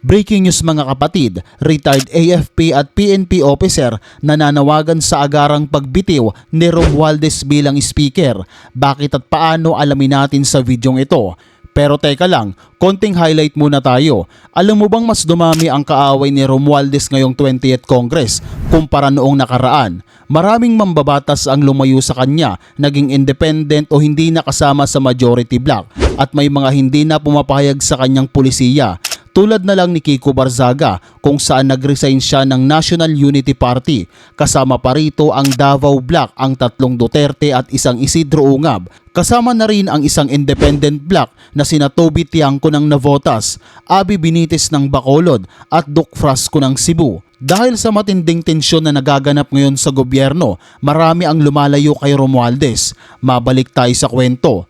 Breaking news mga kapatid, retired AFP at PNP officer nananawagan sa agarang pagbitiw ni Romualdez bilang speaker. Bakit at paano alamin natin sa videong ito. Pero teka lang, konting highlight muna tayo. Alam mo bang mas dumami ang kaaway ni Romualdez ngayong 20th Congress kumpara noong nakaraan? Maraming mambabatas ang lumayo sa kanya, naging independent o hindi nakasama sa majority block at may mga hindi na pumapayag sa kanyang pulisiya. Tulad na lang ni Kiko Barzaga kung saan nag-resign siya ng National Unity Party. Kasama pa rito ang Davao Bloc, ang tatlong Duterte at isang Isidro Ungab. Kasama na rin ang isang independent bloc na sina Toby Tiangco ng Navotas, Abi Benitez ng Bacolod at Duc Frasco ng Cebu. Dahil sa matinding tensyon na nagaganap ngayon sa gobyerno, marami ang lumalayo kay Romualdez. Mabalik tayo sa kwento.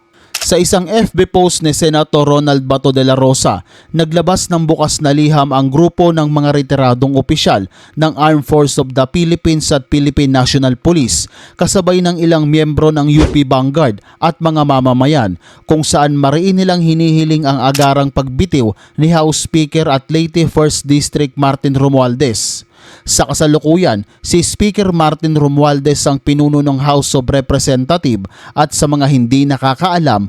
Sa isang FB post ni Senator Ronald Bato de la Rosa, naglabas ng bukas na liham ang grupo ng mga retiradong opisyal ng Armed Force of the Philippines at Philippine National Police, kasabay ng ilang miyembro ng UP Vanguard at mga mamamayan, kung saan mariin nilang hinihiling ang agarang pagbitiw ni House Speaker at Leyte 1st District Martin Romualdez. Sa kasalukuyan, si Speaker Martin Romualdez ang pinuno ng House of Representative at sa mga hindi nakakaalam,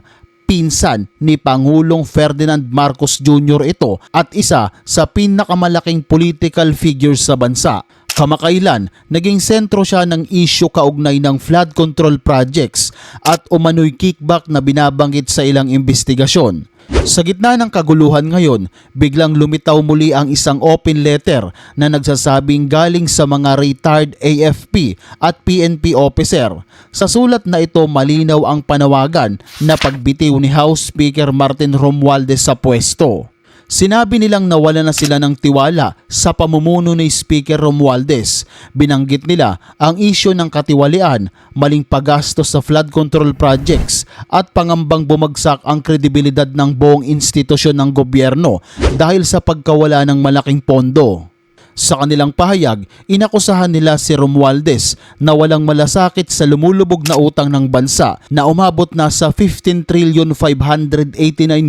pinsan ni Pangulong Ferdinand Marcos Jr. ito at isa sa pinakamalaking political figures sa bansa. Kamakailan, naging sentro siya ng isyu kaugnay ng flood control projects at umano'y kickback na binabanggit sa ilang investigasyon. Sa gitna ng kaguluhan ngayon, biglang lumitaw muli ang isang open letter na nagsasabing galing sa mga retired AFP at PNP officer. Sa sulat na ito malinaw ang panawagan na pagbitiw ni House Speaker Martin Romualdez sa pwesto. Sinabi nilang nawala na sila ng tiwala sa pamumuno ni Speaker Romualdez. Binanggit nila ang isyo ng katiwalian, maling paggastos sa flood control projects at pangambang bumagsak ang kredibilidad ng buong institusyon ng gobyerno dahil sa pagkawala ng malaking pondo. Sa kanilang pahayag, inakusahan nila si Romualdez na walang malasakit sa lumulubog na utang ng bansa na umabot na sa 15 trillion 589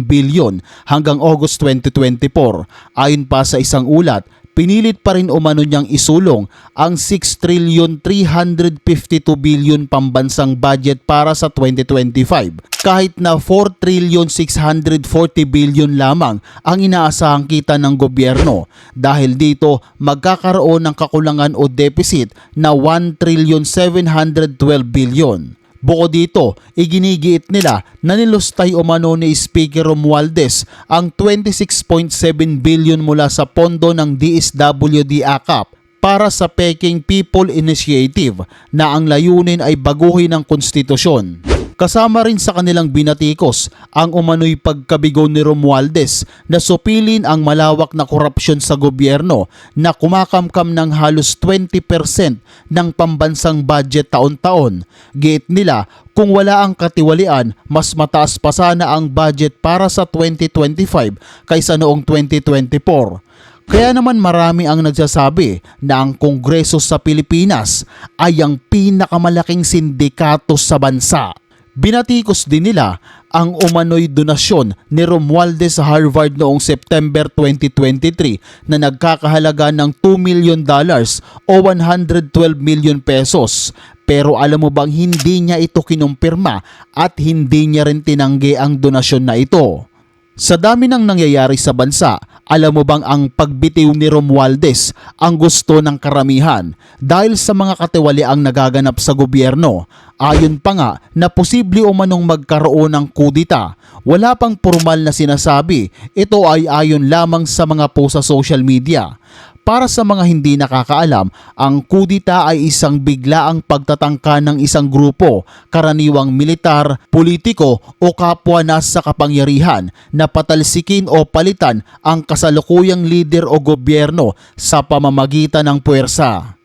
billion hanggang August 2024. Ayon pa sa isang ulat, pinilit pa rin umano niyang isulong ang 6 trillion 352 billion pambansang budget para sa 2025 kahit na 4 trillion 640 billion lamang ang inaasahang kita ng gobyerno dahil dito magkakaroon ng kakulangan o deficit na 1 trillion 712 billion. Bukod dito, iginigiit nila na nilustay umano ni Speaker Romualdez ang 26.7 billion mula sa pondo ng DSWD AKAP para sa Peking People Initiative na ang layunin ay baguhin ang konstitusyon. Kasama rin sa kanilang binatikos ang umano'y pagkabigo ni Romualdez na supilin ang malawak na korupsyon sa gobyerno na kumakamkam ng halos 20% ng pambansang budget taon-taon. Giit nila kung wala ang katiwalian, mas mataas pa sana ang budget para sa 2025 kaysa noong 2024. Kaya naman marami ang nagsasabi na ang Kongreso sa Pilipinas ay ang pinakamalaking sindikato sa bansa. Binatikos din nila ang umano'y donasyon ni Romualdez sa Harvard noong September 2023 na nagkakahalaga ng 2 million dollars o 112 million pesos. Pero alam mo bang hindi niya ito kinumpirma at hindi niya rin tinanggi ang donasyon na ito. Sa dami ng nangyayari sa bansa, alam mo bang ang pagbitiw ni Romualdez ang gusto ng karamihan dahil sa mga katiwaliang nagaganap sa gobyerno? Ayon pa nga na posible umanong magkaroon ng kudita. Wala pang formal na sinasabi, ito ay ayon lamang sa mga post sa social media. Para sa mga hindi nakakaalam, ang kudita ay isang biglaang pagtatangka ng isang grupo, karaniwang militar, politiko o kapwa nasa kapangyarihan na patalsikin o palitan ang kasalukuyang lider o gobyerno sa pamamagitan ng puwersa.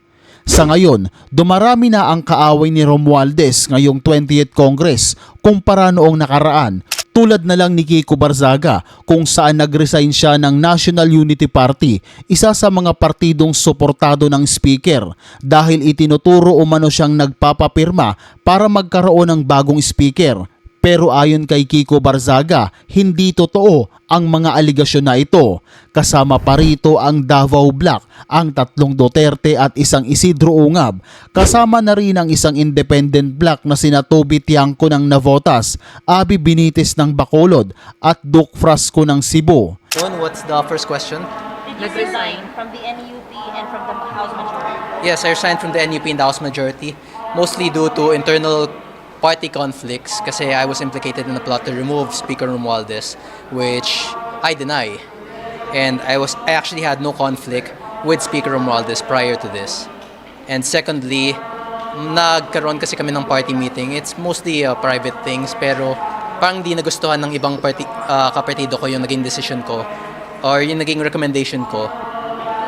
Sa ngayon, dumarami na ang kaaway ni Romualdez ngayong 20th Congress kumpara noong nakaraan tulad na lang ni Kiko Barzaga kung saan nag-resign siya ng National Unity Party, isa sa mga partidong suportado ng speaker dahil itinuturo umano siyang nagpapapirma para magkaroon ng bagong speaker. Pero ayon kay Kiko Barzaga, hindi totoo ang mga aligasyon na ito. Kasama pa rito ang Davao Black, ang tatlong Duterte at isang Isidro Ungab. Kasama na rin ang isang independent black na sina Toby Tiangco ng Navotas, Abi Benitez ng Bacolod at Duke Frasco ng Cebu. What's the first question? Did you resign from the NUP and from the House Majority? Yes, I resigned from the NUP in the House Majority, mostly due to internal party conflicts kasi I was implicated in a plot to remove Speaker Romualdez, which I deny. And I was I actually had no conflict with Speaker Romualdez prior to this. And secondly, nagkaroon kasi kami ng party meeting. It's mostly uh, private things pero parang di nagustuhan ng ibang party, uh, kapartido ko yung naging decision ko or yung naging recommendation ko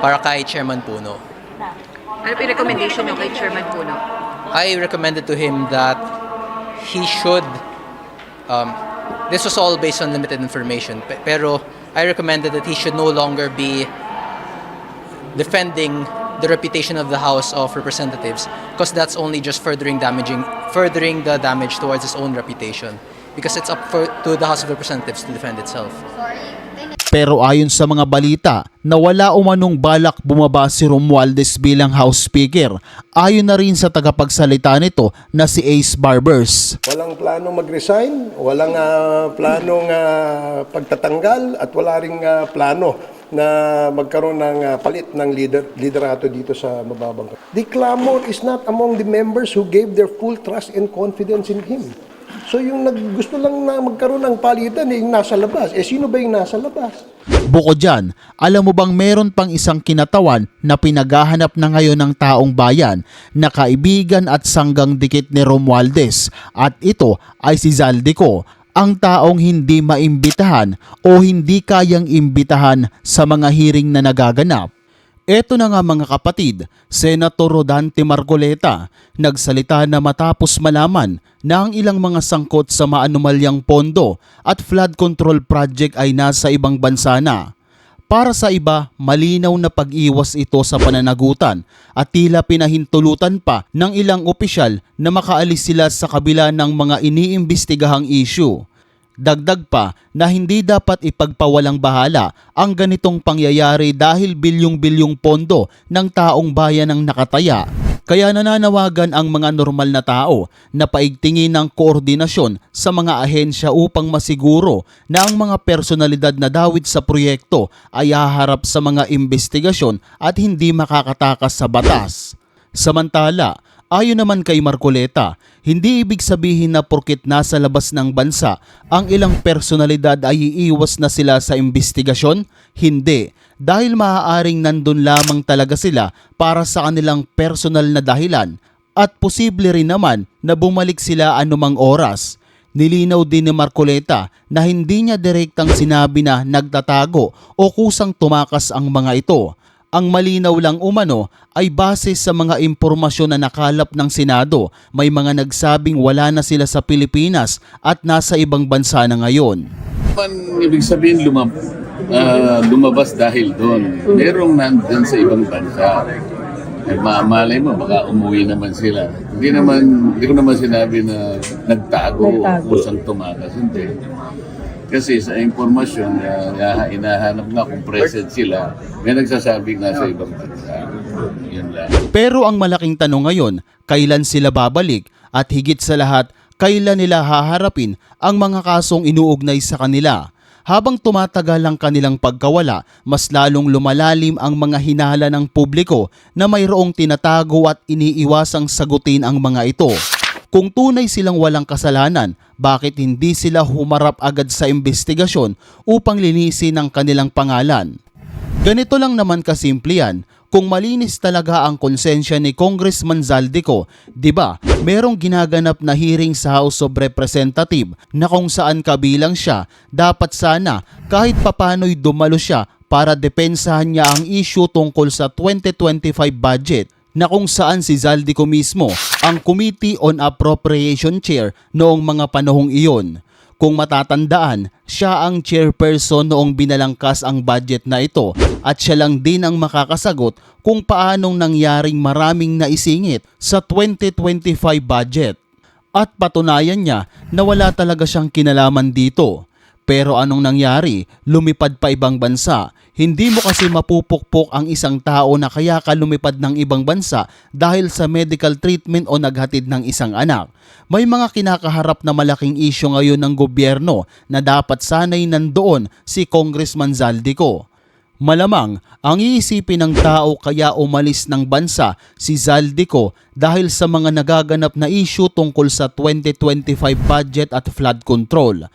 para kay Chairman Puno. Ano yung recommendation nyo kay Chairman Puno? I recommended to him that he should. Um, this was all based on limited information, pero I recommended that he should no longer be defending the reputation of the House of Representatives because that's only just furthering damaging, furthering the damage towards his own reputation because it's up for, to the House of Representatives to defend itself. Pero ayon sa mga balita na wala umanong balak bumaba si Romualdez bilang House Speaker, ayon na rin sa tagapagsalita nito na si Ace Barbers. Walang planong mag-resign, walang ah, planong ah, pagtatanggal at wala ring ah, plano na magkaroon ng ah, palit ng leader liderato dito sa mababang. The clamor is not among the members who gave their full trust and confidence in him. So yung nag, gusto lang na magkaroon ng palitan eh, yung nasa labas. Eh sino ba yung nasa labas? Bukod dyan, alam mo bang meron pang isang kinatawan na pinaghahanap na ngayon ng taong bayan na kaibigan at sanggang dikit ni Romualdez at ito ay si Zaldico, ang taong hindi maimbitahan o hindi kayang imbitahan sa mga hearing na nagaganap. Eto na nga mga kapatid, Senator Rodante Margoleta nagsalita na matapos malaman na ang ilang mga sangkot sa maanumalyang pondo at flood control project ay nasa ibang bansa na. Para sa iba, malinaw na pag-iwas ito sa pananagutan at tila pinahintulutan pa ng ilang opisyal na makaalis sila sa kabila ng mga iniimbestigahang issue. Dagdag pa na hindi dapat ipagpawalang bahala ang ganitong pangyayari dahil bilyong-bilyong pondo ng taong bayan ang nakataya. Kaya nananawagan ang mga normal na tao na paigtingin ng koordinasyon sa mga ahensya upang masiguro na ang mga personalidad na dawit sa proyekto ay haharap sa mga investigasyon at hindi makakatakas sa batas. Samantala, Ayon naman kay Marcoleta, hindi ibig sabihin na porkit nasa labas ng bansa ang ilang personalidad ay iiwas na sila sa investigasyon. Hindi, dahil maaaring nandun lamang talaga sila para sa kanilang personal na dahilan at posible rin naman na bumalik sila anumang oras. Nilinaw din ni Marcoleta na hindi niya direktang sinabi na nagtatago o kusang tumakas ang mga ito. Ang malinaw lang umano ay base sa mga impormasyon na nakalap ng Senado. May mga nagsabing wala na sila sa Pilipinas at nasa ibang bansa na ngayon. man ibig sabihin lumab ah, lumabas dahil doon. Merong nandun sa ibang bansa. Eh, mamalay mo, baka umuwi naman sila. Hindi naman, hindi ko naman sinabi na nagtago, o kusang tumakas. Hindi. Kasi sa impormasyon, uh, inahanap nga kung present sila, may nagsasabi nga sa ibang bansa. Yun lang. Pero ang malaking tanong ngayon, kailan sila babalik at higit sa lahat, kailan nila haharapin ang mga kasong inuugnay sa kanila. Habang tumatagal ang kanilang pagkawala, mas lalong lumalalim ang mga hinala ng publiko na mayroong tinatago at iniiwasang sagutin ang mga ito. Kung tunay silang walang kasalanan, bakit hindi sila humarap agad sa investigasyon upang linisin ang kanilang pangalan? Ganito lang naman kasimple yan. Kung malinis talaga ang konsensya ni Congressman Zaldico, 'di ba? Merong ginaganap na hearing sa House of Representative na kung saan kabilang siya, dapat sana kahit papano'y dumalo siya para depensahan niya ang issue tungkol sa 2025 budget na kung saan si Zaldico mismo ang Committee on Appropriation Chair noong mga panahong iyon. Kung matatandaan, siya ang chairperson noong binalangkas ang budget na ito at siya lang din ang makakasagot kung paanong nangyaring maraming naisingit sa 2025 budget. At patunayan niya na wala talaga siyang kinalaman dito. Pero anong nangyari? Lumipad pa ibang bansa. Hindi mo kasi mapupukpok ang isang tao na kaya ka lumipad ng ibang bansa dahil sa medical treatment o naghatid ng isang anak. May mga kinakaharap na malaking isyo ngayon ng gobyerno na dapat sanay nandoon si Congressman Zaldico. Malamang ang iisipin ng tao kaya umalis ng bansa si Zaldico dahil sa mga nagaganap na issue tungkol sa 2025 budget at flood control.